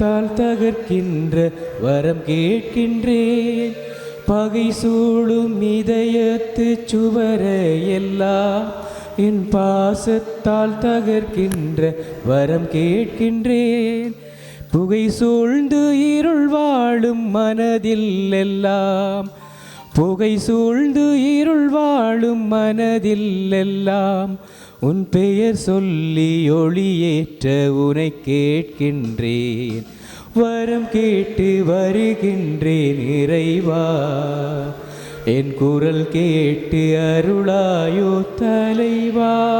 எல்லாம் தகர்க்கின்ற வரம் கேட்கின்றேன். பகை சூழும் இதயத்து சுவரை எல்லாம் என் பாசத்தால் தகர்க்கின்ற வரம் கேட்கின்றேன். புகை சூழ்ந்து இருள் வாழும் மனதில் எல்லாம் புகை சூழ்ந்து இருள் வாழும் மனதில் எல்லாம் உன் பெயர் சொல்லி ஒளியேற்ற உனை கேட்கின்றேன். வரம் கேட்டு வருகின்றேன் இறைவா. என் குரல் கேட்டு அருளாயோ தலைவா.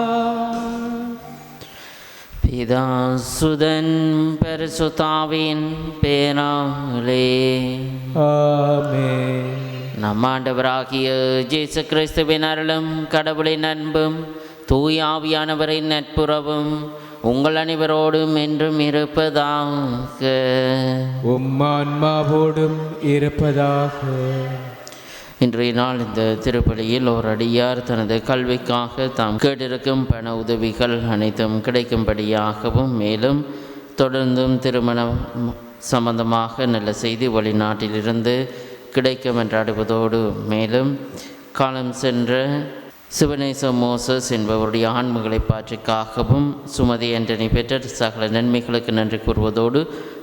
பிதா சுதன் பரிசுத்தாவின் பேராலே. ஆமென். நம் ஆண்டவராகிய இயேசு கிறிஸ்துவின் அருளும் கடவுளின் அன்பும் தூயாவியானவரின் நட்புறவும் உங்கள் அனைவரோடும் என்றும் இருப்பதாக. உம்மான்மாவோடும் இருப்பதாக. இன்றைய நாள் இந்த திருப்பலியில் ஒரு அடியார் தனது கல்விக்காக தாம் கேட்டிருக்கும் பண உதவிகள் அனைத்தும் கிடைக்கும்படியாகவும் மேலும் தொடர்ந்தும் திருமணம் சம்பந்தமாக நல்ல செய்தி வெளிநாட்டிலிருந்து கிடைக்கும் என்றாடுவதோடு மேலும் காலம் சென்ற சிவனேச மோசஸ் என்பவருடைய ஆன்மகளை பாற்றிக்காகவும் சுமதி என்றனை பெற்ற சகல நன்மைகளுக்கு நன்றி கூறுவதோடு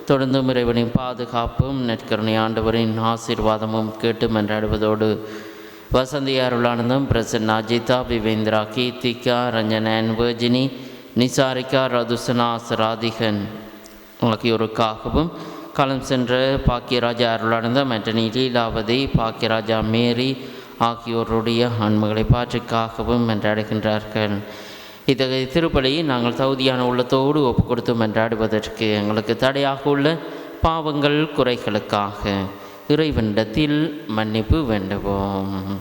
தொடர்ந்தும் இறைவனின் பாதுகாப்பும் நற்கருணை ஆண்டவரின் ஆசீர்வாதமும் கேட்டு மன்றாடுவதோடு வசந்தி அருளானந்தம் பிரசன்னா அஜிதா விவேந்திரா கீர்த்திகா ரஞ்சனன் வேர்ஜினி நிசாரிகா ரதுசனாஸ் ராதிகன் ஆகியோருக்காகவும் களம் சென்ற பாக்கியராஜா அருளானந்தம் ஆண்டனி லீலாவதி பாக்கியராஜா மேரி ஆகியோருடைய ஆன்மகளை பாற்றுக்காகவும் மன்றாடுகின்றார்கள் இத்தகைய திருப்பலியை நாங்கள் தகுதியான உள்ளத்தோடு ஒப்பு கொடுத்து மன்றாடுவதற்கு எங்களுக்கு தடையாக உள்ள பாவங்கள் குறைகளுக்காக. இறைவனிடத்தில் மன்னிப்பு வேண்டுவோம்.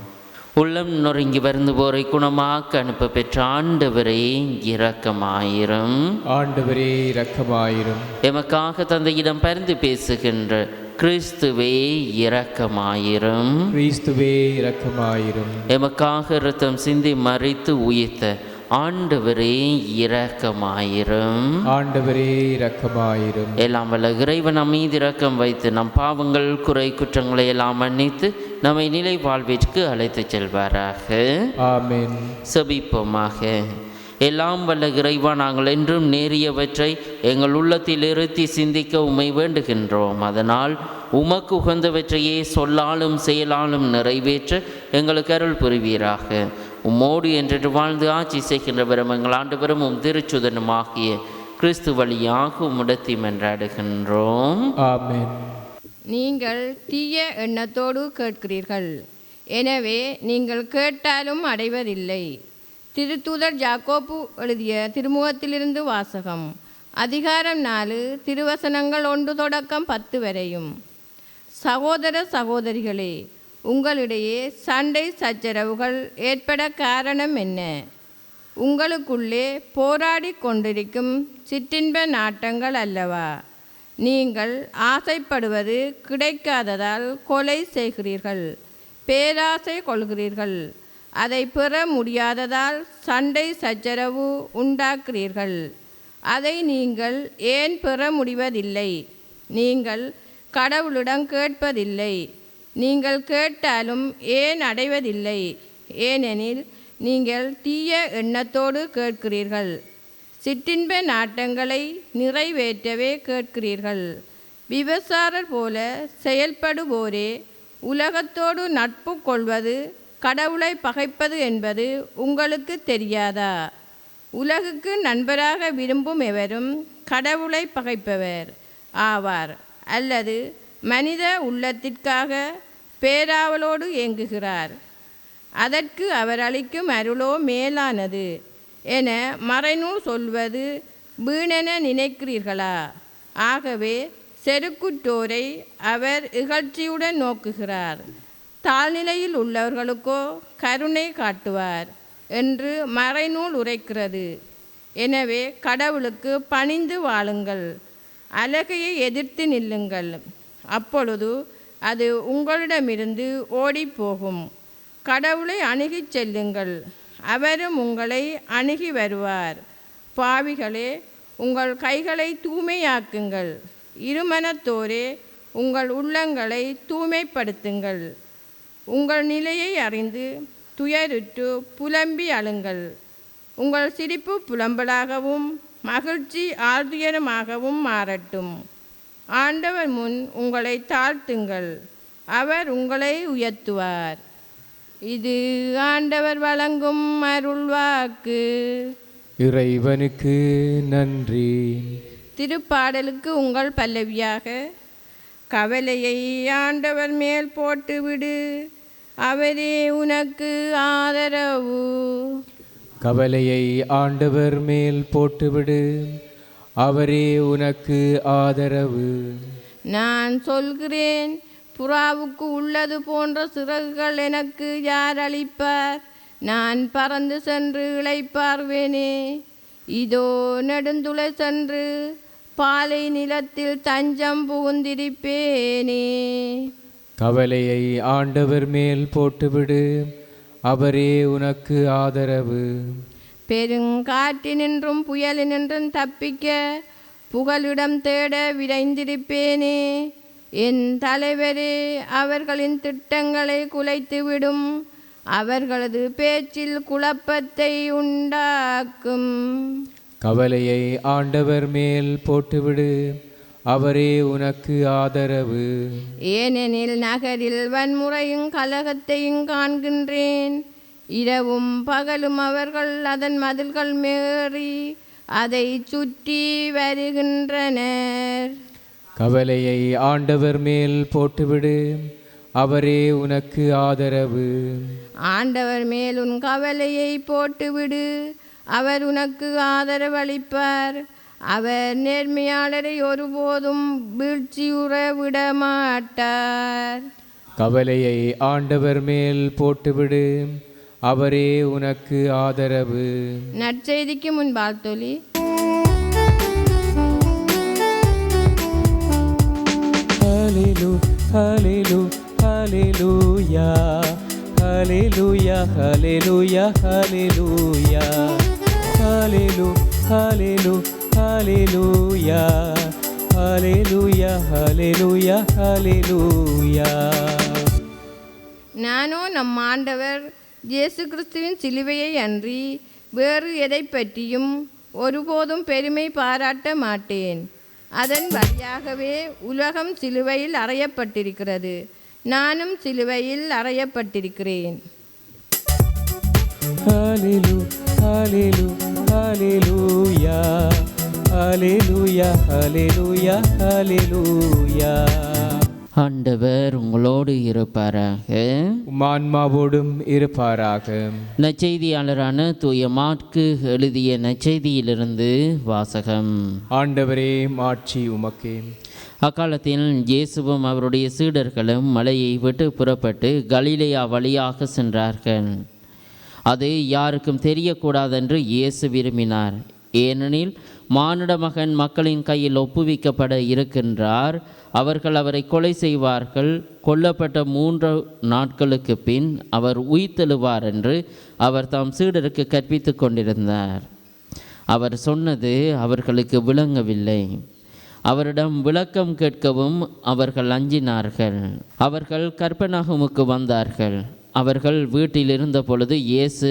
உள்ளம் நொறுங்கி வருந்து போரை குணமாக்க அனுப்ப பெற்ற ஆண்டவரே இரக்கமாயிரும். ஆண்டவரே இரக்கமாயிரும். எமக்காக தந்தையிடம் பரிந்து பேசுகின்ற கிறிஸ்துவே இரக்கமாயிரும். கிறிஸ்துவே இரக்கமாயிரும். எமக்காக இரத்தம் சிந்தி மறித்து உயிர்த்த ஆண்டவரே இரக்கமாயிரும். ஆண்டவரே இரக்கமாயிரும். எல்லாம் வல்ல இறைவன் மீது இரக்கம் வைத்து நம் பாவங்கள் குறை குற்றங்களை எல்லாம் மன்னித்து நம்மை நிலை வாழ்விற்கு அழைத்துச் செல்வாராக. ஆமென். செபிப்போமாக. எல்லாம் வல்ல இறைவா நாங்கள் என்றும் நேரியவற்றை எங்கள் உள்ளத்தில் இருத்தி சிந்திக்க உம்மை வேண்டுகின்றோம். அதனால் உமக்கு உகந்தவற்றையே சொல்லாலும் செயலாலும் நிறைவேற்ற எங்களுக்கு அருள் புரிவீராக. உம்மோடு என்று வாழ்ந்து ஆட்சி செய்கின்றவரும் எங்கள் ஆண்டவரும் உம் திருச்சுதனுமாகிய கிறிஸ்து வழியாக உம்மிடத்தி மன்றாடுகின்றோம். ஆமென். நீங்கள் தீய எண்ணத்தோடு கேட்கிறீர்கள். எனவே நீங்கள் கேட்டாலும் அடைவதில்லை. திருத்தூதர் ஜாக்கோப்பு எழுதிய திருமுகத்திலிருந்து வாசகம். அதிகாரம் நாலு திருவசனங்கள் ஒன்று தொடக்கம் பத்து வரையும். சகோதர சகோதரிகளே உங்களிடையே சண்டை சச்சரவுகள் ஏற்பட காரணம் என்ன? உங்களுக்குள்ளே போராடி கொண்டிருக்கும் சிற்றின்ப நாட்டங்கள் அல்லவா? நீங்கள் ஆசைப்படுவது கிடைக்காததால் கொலை செய்கிறீர்கள் பேராசை கொள்கிறீர்கள். அதை பெற முடியாததால் சண்டை சச்சரவு உண்டாக்குறீர்கள். அதை நீங்கள் ஏன் பெற முடிவதில்லை? நீங்கள் கடவுளிடம் கேட்பதில்லை. நீங்கள் கேட்டாலும் ஏன் அடைவதில்லை? ஏனெனில் நீங்கள் தீய எண்ணத்தோடு கேட்கிறீர்கள். சிற்றின்ப நாட்டங்களை நிறைவேற்றவே கேட்கிறீர்கள். விபசாரர் போல செயல்படுவோரே உலகத்தோடு நட்பு கொள்வது கடவுளை பகைப்பது என்பது உங்களுக்கு தெரியாதா? உலகுக்கு நண்பராக விரும்பும் எவரும் கடவுளை பகைப்பவர் ஆவார். அல்லது மனித உள்ளத்திற்காக பேராவலோடு இயங்குகிறார் அதற்கு அவர் அளிக்கும் அருளோ மேலானது என மறைநூல் சொல்வது வீணென நினைக்கிறீர்களா? ஆகவே செருக்குற்றோரை அவர் இகழ்ச்சியுடன் நோக்குகிறார். தாழ்நிலையில் உள்ளவர்களுக்கோ கருணை காட்டுவார் என்று மறைநூல் உரைக்கிறது. எனவே கடவுளுக்கு பணிந்து வாழுங்கள் அழகையை எதிர்த்து நில்லுங்கள். அப்பொழுது அது உங்களிடமிருந்து ஓடிப்போகும். கடவுளை அணுகிச் செல்லுங்கள் அவரும் உங்களை அணுகி வருவார். பாவிகளே உங்கள் கைகளை தூய்மையாக்குங்கள் இருமனத்தோரே உங்கள் உள்ளங்களை தூய்மைப்படுத்துங்கள். உங்கள் நிலையை அறிந்து துயருற்று புலம்பி அழுங்கள். உங்கள் சிரிப்பு புலம்பலாகவும் மகிழ்ச்சி ஆர்துயரமாகவும் மாறட்டும். ஆண்டவர் முன் உங்களை தாழ்த்துங்கள். அவர் உங்களை உயர்த்துவார். இது ஆண்டவர் வழங்கும் அருள்வாக்கு இறைவனுக்கு நன்றி. திருப்பாடலுக்கு உங்கள் பல்லவியாக கவலையை ஆண்டவர் மேல் போட்டுவிடு. அவரே உனக்கு ஆதரவு. கவலையை ஆண்டவர் மேல் போட்டுவிடு. அவரே உனக்கு ஆதரவு. நான் சொல்கிறேன் புறாவுக்கு உள்ளது போன்ற சிறகுகள் எனக்கு யார் அளிப்பார்? நான் பறந்து சென்று இளைப்பார்வேனே இதோ நெடுந்துளை சென்று பாலை நிலத்தில் தஞ்சம் புகுந்திருப்பேனே. கவலையை ஆண்டவர் மேல் போட்டுவிடு. அவரே உனக்கு ஆதரவு. பெருங்காற்றினின்றும் புயலினின்றும் தப்பிக்க புகலிடம் தேட விரைந்திருப்பேனே. என் தலைவரே அவர்களின் திட்டங்களை குலைத்துவிடும். அவர்களது பேச்சில் குழப்பத்தை உண்டாக்கும். கவலையை ஆண்டவர் மேல் போட்டுவிடு. அவரே உனக்கு ஆதரவு. ஏனெனில் நகரில் வன்முறையும் கலகத்தையும் காண்கின்றேன். இரவும் பகலும் அவர்கள் அதன் மதில்கள் மேறி அதை சுற்றி வருகின்றனர். கவலையை ஆண்டவர் மேல் போட்டுவிடு. அவரே உனக்கு ஆதரவு. ஆண்டவர் மேல் உன் கவலையை போட்டுவிடு. அவர் உனக்கு ஆதரவளிப்பார். அவர் நேர்மையாளரை ஒருபோதும் வீழ்ச்சியுற விடமாட்டார் கவலையை ஆண்டவர் மேல் போட்டுவிடு. அவரே உனக்கு ஆதரவு. நற்செய்திக்கு முன்பால் தொழி ஹலிலு ஹலிலு ஹலிலூயா ஹலிலூயா ஹலிலூயா ஹலிலூயா ஹலிலு ஹலிலு ஹalleluya ஹalleluya ஹalleluya ஹalleluya நானோ நம் ஆண்டவர் இயேசு கிறிஸ்துவின் சிலுவையை அன்றி வேறு எதை பற்றியும் ஒருபோதும் பெருமை பாராட்ட மாட்டேன். அதன் வழியாகவே உலகம் சிலுவையில் அறையப்பட்டிருக்கிறது. நானும் சிலுவையில் அறையப்பட்டிருக்கிறேன். Hallelujah, hallelujah, hallelujah, hallelujah, hallelujah, hallelujah. ஆண்டவர் உங்களோடு இருப்பாராக. உம் ஆன்மாவோடும் இருப்பாராக. நற்செய்தியாளரான தூய மாற்கு எழுதிய நற்செய்தியிலிருந்து வாசகம். ஆண்டவரே மாட்சி உமக்கே. அக்காலத்தில் இயேசுவும் அவருடைய சீடர்களும் மலையை விட்டு புறப்பட்டு கலிலேயா வழியாக சென்றார்கள். அது யாருக்கும் தெரியக்கூடாதென்று இயேசு விரும்பினார். ஏனெனில் மானிட மகன் மக்களின் கையில் ஒப்புவிக்கப்பட இருக்கின்றார். அவர்கள் அவரை கொலை செய்வார்கள். கொல்லப்பட்ட மூன்று நாட்களுக்கு பின் அவர் உயிர்த்தெழுவார் என்று அவர் தாம் சீடருக்கு கற்பித்து கொண்டிருந்தார். அவர் சொன்னது அவர்களுக்கு விளங்கவில்லை. அவரிடம் விளக்கம் கேட்கவும் அவர்கள் அஞ்சினார்கள். அவர்கள் கற்பனாகமுக்கு வந்தார்கள். அவர்கள் வீட்டில் இருந்த பொழுது இயேசு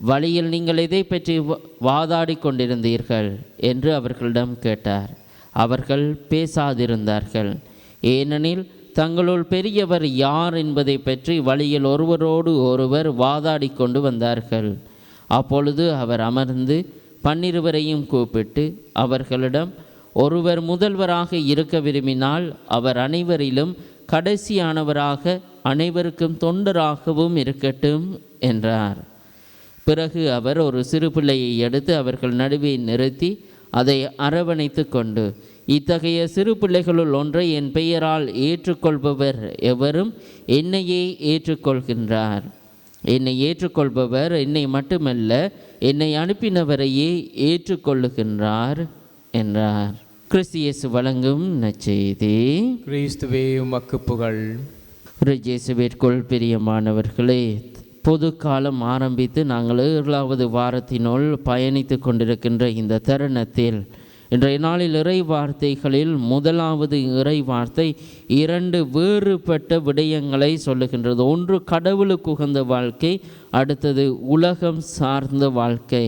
வழியில் நீங்கள் எதை பற்றி வா- வாதாடிக் கொண்டிருந்தீர்கள் என்று அவர்களிடம் கேட்டார். அவர்கள் பேசாதிருந்தார்கள். ஏனெனில் தங்களுள் பெரியவர் யார் என்பதை பற்றி வழியில் ஒருவரோடு ஒருவர் வாதாடி கொண்டு வந்தார்கள். அப்பொழுது அவர் அமர்ந்து பன்னிருவரையும் கூப்பிட்டு அவர்களிடம் ஒருவர் முதல்வராக இருக்க விரும்பினால் அவர் அனைவரிலும் கடைசியானவராக அனைவருக்கும் தொண்டராகவும் இருக்கட்டும் என்றார். பிறகு அவர் ஒரு சிறு பிள்ளையை எடுத்து அவர்கள் நடுவே நிறுத்தி அதை அரவணைத்து கொண்டு இத்தகைய சிறு பிள்ளைகளுள் ஒன்றை என் பெயரால் ஏற்றுக்கொள்பவர் எவரும் என்னையே ஏற்றுக்கொள்கின்றார். என்னை ஏற்றுக்கொள்பவர் என்னை மட்டுமல்ல என்னை அனுப்பினவரையே ஏற்றுக்கொள்ளுகின்றார் என்றார். கிறிஸ்தியேசு வழங்கும் நற்செய்தி. கிறிஸ்துவே உமக்கு புகழ். இயேசுவிற்குள் பிரியமானவர்களே பொது காலம் ஆரம்பித்து நாங்கள் ஏழாவது வாரத்தினுள் பயணித்து கொண்டிருக்கின்ற இந்த தருணத்தில் இன்றைய நாளில் இறை வார்த்தைகளில் முதலாவது இறை வார்த்தை இரண்டு வேறுபட்ட விடயங்களை சொல்லுகின்றது. ஒன்று கடவுளுக்கு உகந்த வாழ்க்கை அடுத்தது உலகம் சார்ந்த வாழ்க்கை.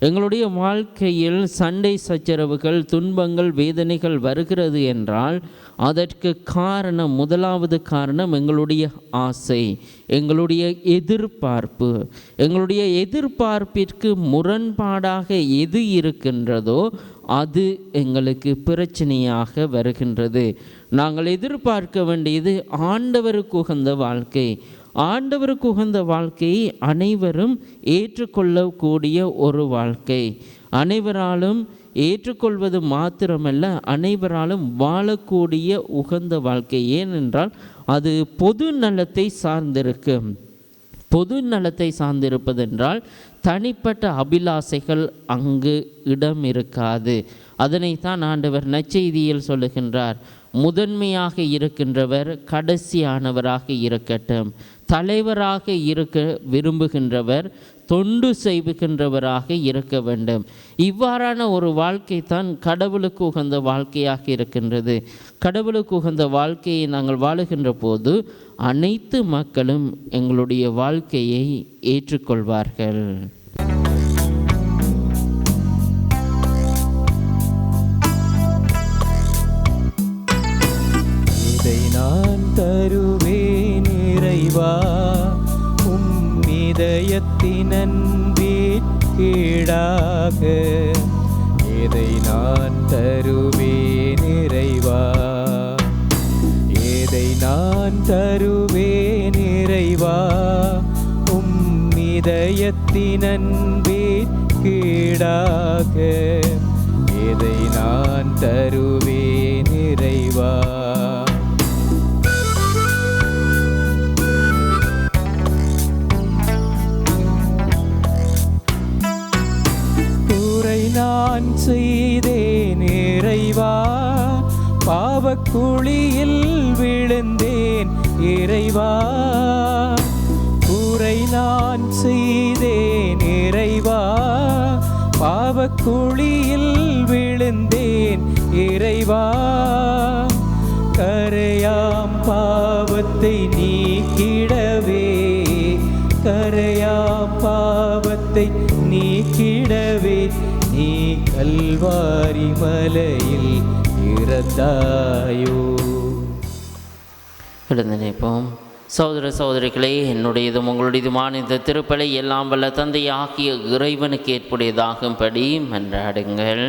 எங்களுடைய வாழ்க்கையில் சண்டை சச்சரவுகள் துன்பங்கள் வேதனைகள் வருகிறது என்றால் அதற்கு காரணம் முதலாவது காரணம் எங்களுடைய ஆசை எங்களுடைய எதிர்பார்ப்பு. எங்களுடைய எதிர்பார்ப்பிற்கு முரண்பாடாக எது இருக்கின்றதோ அது எங்களுக்கு பிரச்சனையாக வருகின்றது. நாங்கள் எதிர்பார்க்க வேண்டியது ஆண்டவருக்கு உகந்த வாழ்க்கை. ஆண்டவருக்கு உகந்த வாழ்க்கையை அனைவரும் ஏற்றுக்கொள்ளக்கூடிய ஒரு வாழ்க்கை. அனைவராலும் ஏற்றுக்கொள்வது மாத்திரமல்ல அனைவராலும் வாழக்கூடிய உகந்த வாழ்க்கை. ஏனென்றால் அது பொது நலத்தை சார்ந்திருக்கும் பொது நலத்தை சார்ந்திருப்பதென்றால் தனிப்பட்ட அபிலாசைகள் அங்கு இடம் இருக்காது அதனைத்தான் ஆண்டவர் நச்செய்தியில் சொல்லுகின்றார். முதன்மையாக இருக்கின்றவர் கடைசியானவராக இருக்கட்டும். தலைவராக இருக்க விரும்புகின்றவர் தொண்டு செய்கின்றவராக இருக்க வேண்டும். இவ்வாறான ஒரு வாழ்க்கை தான் கடவுளுக்கு உகந்த வாழ்க்கையாக இருக்கின்றது. கடவுளுக்கு உகந்த வாழ்க்கையை நாங்கள் வாழுகின்ற போது அனைத்து மக்களும் எங்களுடைய வாழ்க்கையை ஏற்றுக்கொள்வார்கள். இதை நான் இறைவா உம் இதயத்தின் அன்பிற்கீடாக நான் தருவேன் இறைவா எதை நான் தருவேன் இறைவா உம் இதயத்தின் அன்பிற்கீடாக நான் தருவேன் குழியில் விழுந்தேன் இறைவா கூரை நான் செய்தேன் இறைவா பாவக்குழியில் விழுந்தேன் இறைவா கரையாம் பாவத்தை நீக்கிடவே கரையாம் பாவத்தை நீக்கிடவே நீ கல்வாரி மலையில் இறந்தாயோ எழுந்து நிற்போம் சகோதர சகோதரிகளே என்னுடையதும் உங்களுடையதுமான இந்த திருப்பலை எல்லாம் வல்ல தந்தையாகிய இறைவனுக்கு ஏற்புடையதாகும்படி மன்றாடுங்கள்.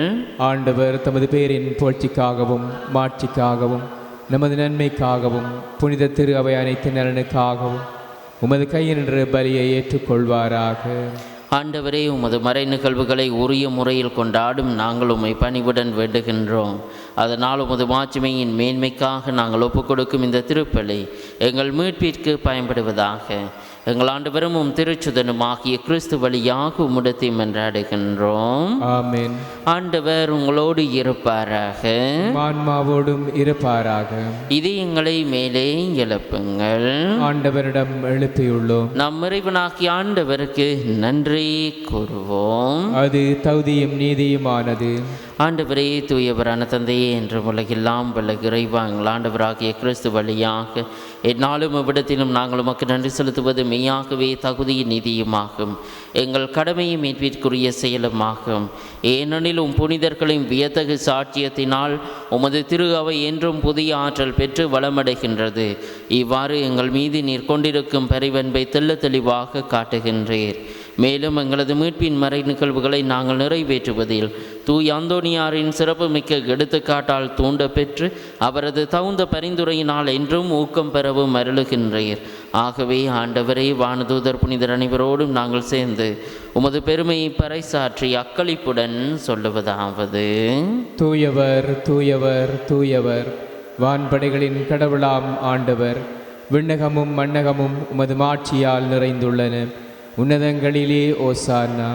ஆண்டவர் தமது பேரின் புகழ்ச்சிக்காகவும் மாட்சிக்காகவும் நமது நன்மைக்காகவும் புனித திரு அவை அனைத்து நலனுக்காகவும் உமது கையினின்று பலியை ஏற்றுக்கொள்வாராக. ஆண்டவரே உமது மறை நிகழ்வுகளை உரிய முறையில் கொண்டாடும் நாங்கள் உம்மை பணிவுடன் வேண்டுகின்றோம். அதனால் உமது மாட்சிமையின் மேன்மைக்காக நாங்கள் ஒப்புக்கொடுக்கும் இந்த திருப்பலி எங்கள் மீட்பிற்கு பயன்படுவதாக. எங்கள் ஆண்டவரும் உம் திருச்சுதனும் ஆகிய கிறிஸ்து வழியாக உம்மிடத்தை மன்றாடுகின்றோம் ஆண்டவர் உங்களோடு இருப்பாராக. ஆன்மாவோடும் இருப்பாராக. இதயங்களை மேலே எழுப்புங்கள். ஆண்டவரிடம் எழுப்பியுள்ளோம். நம் இறைவனாகிய ஆண்டவருக்கு நன்றி கூறுவோம். அது தகுதியும் நீதியுமானது. ஆண்டவரே தூயவரான தந்தையே என்ற உலகெல்லாம் வல்ல இறைவா எங்கள் ஆண்டவராகிய கிறிஸ்து வழியாக எந்நாளும் இவ்விடத்திலும் நாங்கள் உமக்கு நன்றி செலுத்துவது மெய்யாகவே தகுதியின் நிதியுமாகும். எங்கள் கடமையும் மீட்பிற்குரிய செயலுமாகும். ஏனெனில் உம் புனிதர்களின் வியத்தகு சாட்சியத்தினால் உமது திரு அவை என்றும் புதிய ஆற்றல் பெற்று வளமடைகின்றது. இவ்வாறு எங்கள் மீது நீர் கொண்டிருக்கும் பரிவன்பை தெள்ள தெளிவாக காட்டுகின்றீர். மேலும் எங்களது மீட்பின் மறை நிகழ்வுகளை நாங்கள் நிறைவேற்றுவதில் தூய் அந்தோனியாரின் சிறப்புமிக்க எடுத்துக்காட்டால் தூண்ட பெற்று அவரது தகுந்த பரிந்துரையினால் என்றும் ஊக்கம் பெறவும் அருளுகின்றீர். ஆகவே ஆண்டவரே வானதூதர் புனிதர் அனைவரோடும் நாங்கள் சேர்ந்து உமது பெருமையை பறைசாற்றி அக்களிப்புடன் சொல்லுவதாவது. தூயவர் தூயவர் தூயவர் வான்படைகளின் கடவுளாம் ஆண்டவர் விண்ணகமும் மண்ணகமும் உமது மாட்சியால் நிறைந்துள்ளன. உன்னதங்களிலே ஓசானா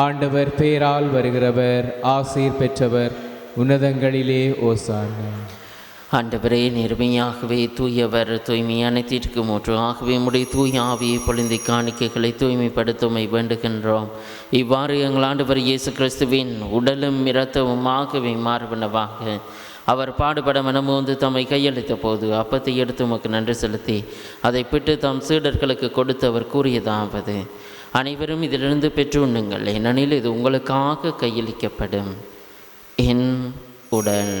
ஆண்டவர் பேரால் வருகிறவர் ஆசீர் பெற்றவர் உன்னதங்களிலே ஓசானா ஆண்டவரே நேர்மையாகவே தூயவர் தூய்மை அனைத்திற்கு மூன்று ஆகவே உடைய தூய் ஆவியை பொழுந்தி காணிக்கைகளை தூய்மைப்படுத்துமை வேண்டுகின்றோம். இவ்வாறு எங்கள் ஆண்டவர் இயேசு கிறிஸ்துவின் உடலும் இரத்தமும் ஆகவே மாறுபனவாக. அவர் பாடுபட மனமோந்து தம்மை கையளித்த போது அப்பத்தை எடுத்து உமக்கு நன்றி செலுத்தி அதை பிட்டு தம் சீடர்களுக்கு கொடுத்து அவர் கூறியதாவது அனைவரும் இதிலிருந்து பெற்று உண்ணுங்கள். ஏனெனில் இது உங்களுக்காக கையளிக்கப்படும். என் உடல்.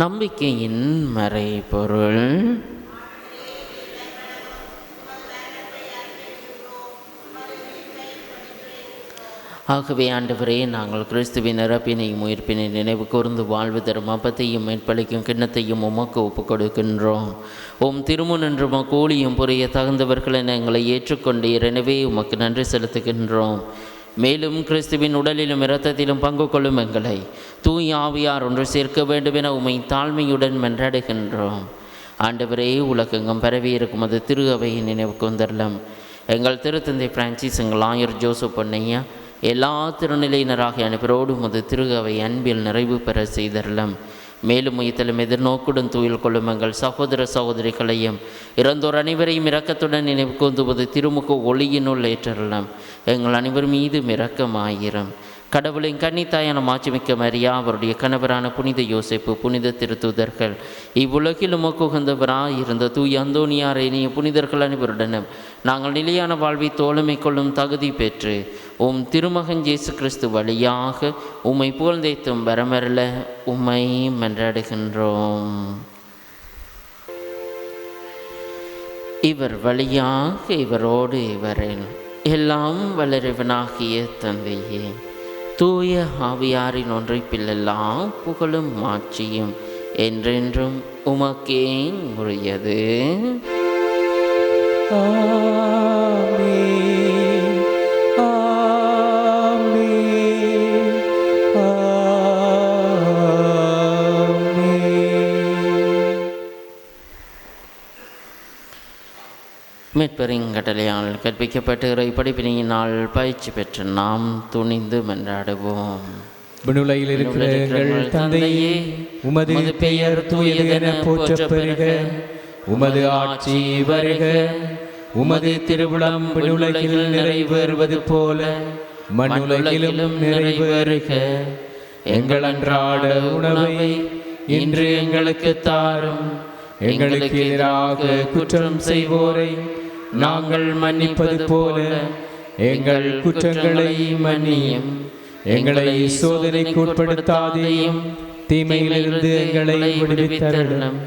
நம்பிக்கையின் மறைபொருள். ஆகவே ஆண்டவரே நாங்கள் கிறிஸ்துவின் இறப்பினையும் உயிர்ப்பினை நினைவு கூர்ந்து வாழ்வு தரும் அப்பத்தையும் மேற்பளிக்கும் கிண்ணத்தையும் உமக்கு ஒப்புக் கொடுக்கின்றோம். உம் திருமுனன்றும் கூலியும் புரிய தகுந்தவர்கள் என எங்களை ஏற்றுக்கொண்டீர். எனவே உமக்கு நன்றி செலுத்துகின்றோம். மேலும் கிறிஸ்துவின் உடலிலும் இரத்தத்திலும் பங்கு கொள்ளும் எங்களை தூய் ஆவியார் ஒன்று சேர்க்க வேண்டும் என உமை தாழ்மையுடன் மென்றடுகின்றோம் ஆண்டவரே உலகெங்கும் பரவி இருக்கும் அது திரு அவையின் நினைவு கொந்தரலம் எங்கள் திருத்தந்தை பிரான்சிஸ் எங்கள் ஆயர் ஜோசப் பொன்னையா எல்லா திருநிலையினராக அனைவரோடு முது திரு அவை அன்பில் நிறைவு பெற செய்தரலம். மேலும் உயிர்த்தலும் எதிர்நோக்குடன் தூயில் கொள்ளும் எங்கள் சகோதர சகோதரிகளையும் இறந்தோர் அனைவரையும் இரக்கத்துடன் நினைவு கூந்துவது திருமுக ஒளியினுள் ஏற்றரலாம். எங்கள் அனைவர் மீது இரக்கமாயிரம். கடவுளின் கன்னித்தாயான மாட்சிமிக்க மரியா அவருடைய கணவரான புனித யோசிப்பு புனித திருத்தூதர்கள் இவ்வுலகில் உமக்கு இருந்த தூய் அந்தோனியார் இனிய புனிதர்கள் அனைவருடனும் நாங்கள் நிலையான வாழ்வை தோழமை கொள்ளும் தகுதி பெற்று உம் திருமகன் இயேசு கிறிஸ்து வழியாக உம்மை புகழ்ந்தேத்தும் வரமரல உம்மை மன்றாடுகின்றோம். இவர் வழியாக இவரோடு இவரில் எல்லாம் வளருவனாகிய தந்தையே தூய ஆவியாரின் ஒன்றைப்பிலெல்லாம் புகழும் மாட்சியும் என்றென்றும் உமக்கே உரியது. ஆமே மீட்பெருங்கட்டளையால் கற்பிக்கப்பட்டு இறை படிப்பினையினால் பயிற்சி பெற்று நாம் துணிந்து மன்றாடுவோம். விண்ணுலகில் இருக்கிற எங்கள் தந்தையே உமது பெயர் தூயது என போற்றப் பெறுக உமது ஆட்சி வருக. உமது திருவிழம் விண்ணுலகில் நிறைவேறுவது போல மண்ணுலகிலும் நிறைவேறுக. எங்கள் அன்றாட உணவை இன்று எங்களுக்கு தாரும். எங்களுக்கு எதிராக குற்றம் செய்வோரை நாங்கள் மன்னிப்பது போல எங்கள் குற்றங்களை மன்னியும். எங்களை சோதனைக்கு உட்படுத்தாதையும். தீமையிலிருந்து எங்களை விடுவித்தருளும்.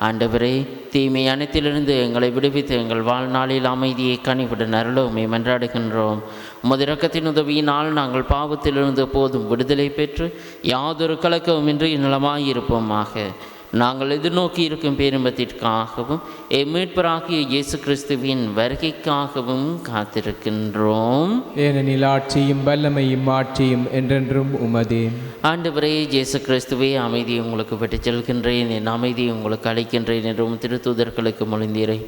ஆண்டவரே தீமை அனைத்திலிருந்து எங்களை விடுவித்து எங்கள் வாழ்நாளில் அமைதியை கனிவுடன் அருளோமே. மன்றாடுகின்றோம் உமது இரக்கத்தின் உதவியினால் நாங்கள் பாவத்திலிருந்து போதும் விடுதலை பெற்று யாதொரு கலக்கவுமின்றி நலமாயிருப்போமாக. நாங்கள் எதிர்நோக்கி இருக்கும் பேரின்பத்திற்காகவும் எம்மீட்பராகிய இயேசு கிறிஸ்துவின் வருகைக்காகவும் காத்திருக்கின்றோம். ஏனெனில் ஆட்சியும் வல்லமையும் ஆட்சியும் என்றென்றும் உமதே. ஆண்டவரே இயேசு கிறிஸ்துவே அமைதியை உங்களுக்கு விட்டுச் செல்கின்றேன் என் அமைதியை உங்களுக்கு அளிக்கின்றேன் என்றும் திருத்தூதர்களுக்கு மொழிந்தீரை.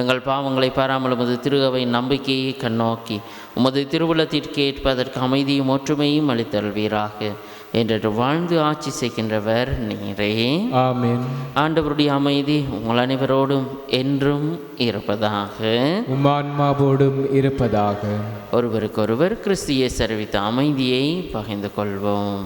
எங்கள் பாவங்களை பாராமல் உமது திரு அவை நம்பிக்கையை கண்ணோக்கி உமது திருவுளத்திற்கு ஏற்பதற்கு அமைதியும் ஒற்றுமையும் அளித்தல்வீராக என்று வாழ்ந்து ஆட்சி செய்கின்றவர் நீரே. ஆமென். ஆண்டவருடைய அமைதி உங்கள் அனைவரோடும் என்றும் இருப்பதாக. உமான்மாவோடும் இருப்பதாக. ஒருவருக்கொருவர் கிறிஸ்தியை அறிவித்த அமைதியை பகிர்ந்து கொள்வோம்.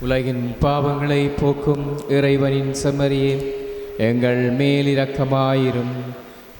உலகின் பாவங்களை போக்கும் இறைவனின் செம்மறியே எங்கள் மேலிரக்கமாயிரும்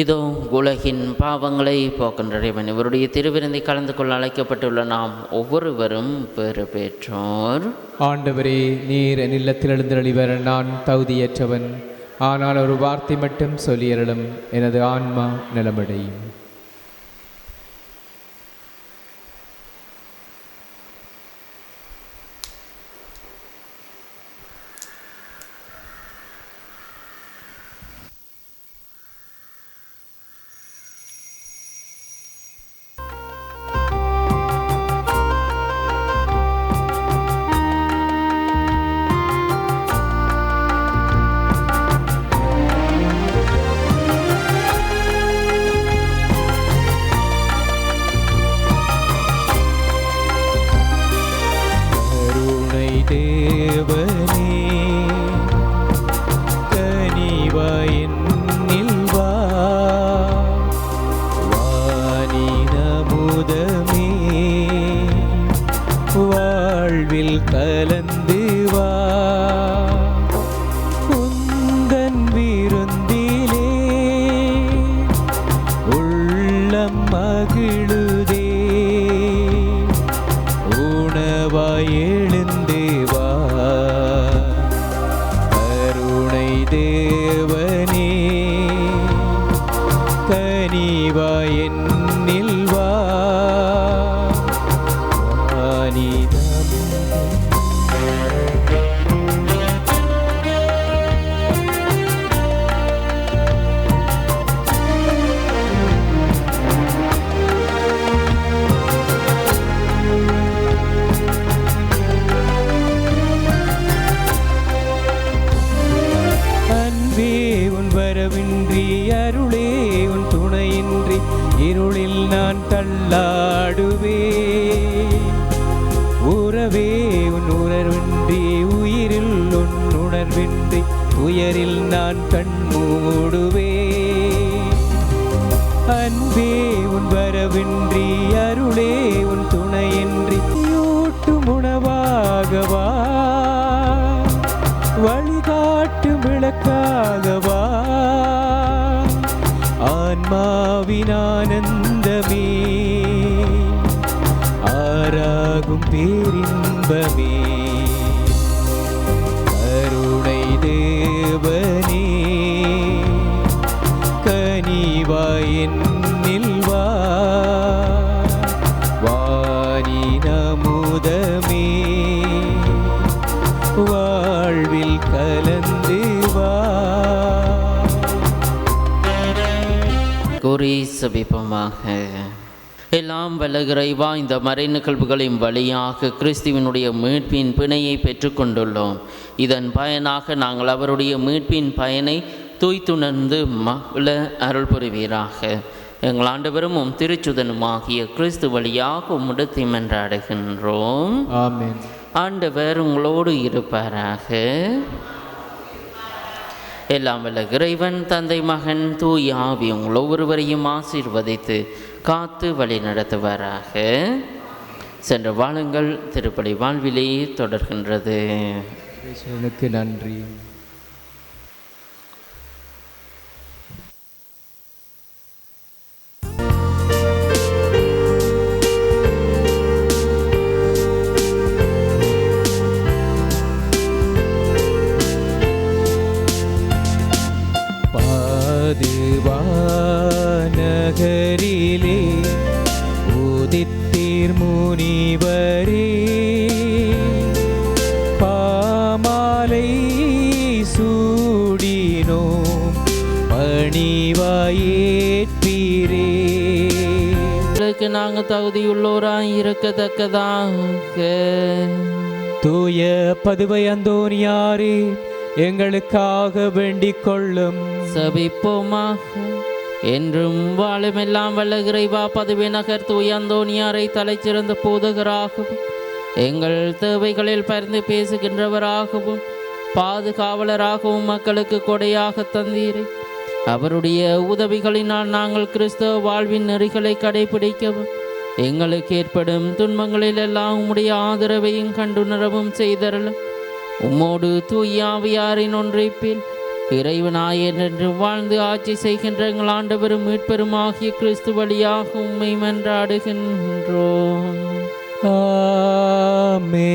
இதோ உலகின் பாவங்களை போக்கின்ற இவருடைய திருவிருந்தை கலந்து கொள்ள அழைக்கப்பட்டுள்ள நாம் ஒவ்வொருவரும் பெறு பெற்றோர் ஆண்டவரே நீர் என் இல்லத்தில் எழுந்தருளிவர. நான் தகுதியற்றவன். ஆனால் ஒரு வார்த்தை மட்டும் சொல்லியறலும் எனது ஆன்மா நிலமடையும். வாழ்வில் கலந்து வா. நான் கண் கண்மூடுவே அன்பே உன் வரவின்றி அருளே உன் துணையின்றி ஊட்டும் உணவாகவா? வழிகாட்டு விளக்காகவா? ஆன்மாவின் ஆனந்தமே ஆராகும் பேரின்பமே. கனிவாயின் வாழ்வில் கலந்து வா. சபிப்பமாக. எல்லாம் வல்லகிறைவா இந்த மறை நிகழ்வுகளின் வழியாக கிறிஸ்துவினுடைய மீட்பின் பிணையை பெற்றுக்கொண்டுள்ளோம். இதன் பயனாக நாங்கள் அவருடைய மீட்பின் பயனை தூய்த்துணர்ந்து மகள அருள் புரிவீராக எங்கள் ஆண்டவரும் உம் திருச்சுதனுமாகிய கிறிஸ்து வழியாக உம்மிடத்தை மன்றாடுகின்றோம். ஆண்டவர் உங்களோடு இருப்பாராக. எல்லாம் வல்ல இறைவன் தந்தை மகன் தூய் ஆவி உங்கள் ஒவ்வொருவரையும் ஆசீர்வதித்து காத்து வழி நடத்துவாராக. சென்ற வாழுங்கள் திருப்பலி வாழ்விலே தொடர்கின்றது. நன்றி. பதுவை அந்தோனியாரே எங்களுக்காக வேண்டிக் கொள்ளும் சபிப்போமாக. என்றும் வாழுமெல்லாம் வல்ல வா பதுவை நகர் தூய் அந்தோனியாரை தலைச்சிறந்த போதகராகவும் எங்கள் தேவைகளில் பரிந்து பேசுகின்றவராகவும் பாதுகாவலராகவும் மக்களுக்கு கொடையாக தந்தீரே. அவருடைய உதவிகளினால் நாங்கள் கிறிஸ்தவ வாழ்வின் நெறிகளை கடைபிடிக்கவும் எங்களுக்கு ஏற்படும் துன்பங்களில் எல்லாம் உம்முடைய ஆதரவையும் கண்டுணரவும் செய்தரலும் உம்மோடு தூயாவியாரின் ஒன்றைப்பில் இறைவனாயர் என்று வாழ்ந்து ஆட்சி செய்கின்ற எங்கள் ஆண்டவரும் மீட்பெரும் ஆகிய கிறிஸ்து வழியாக உண்மை மன்றாடுகின்றோம். ஆமே